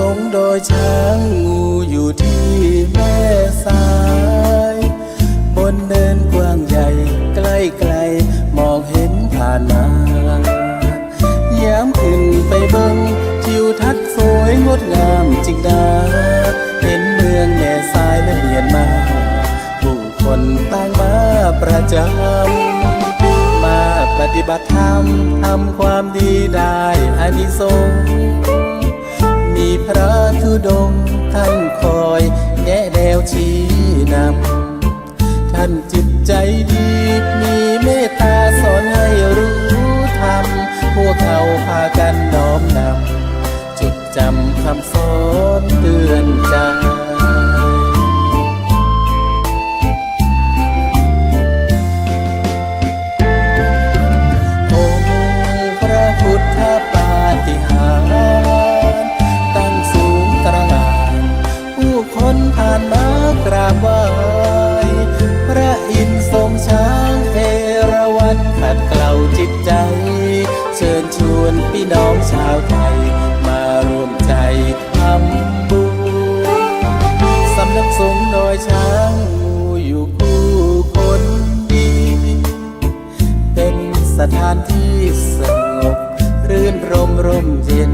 สงโดยช้างงูอยู่ที่แม่สาย บนเดินกว้างใหญ่ใกล้ไกลมองเห็นผ่านมายามขึ้นไปเบิ่งทิวทัศน์สวยงดงามจริงดาเห็นเมืองแม่สายและเมียนมาผู้คนต่างมาประจำมาปฏิบัติธรรมทำความดีได้อานิสงส์ุดงท่านคอยแนะแนวชี้นำ ท่านจิตใจดี มีเมตตาสอนให้รู้ธรรม พวกเราพากันน้อมนำ จดจำคำสอนเตือนใจ จิตใจ เชิญชวนพี่น้องชาวไทย มาร่วมใจทำบุญสำนักสงฆ์ดอยช้างงูอยู่คู่คนดี เป็นสถานที่สงบรื่นรมร่มเย็น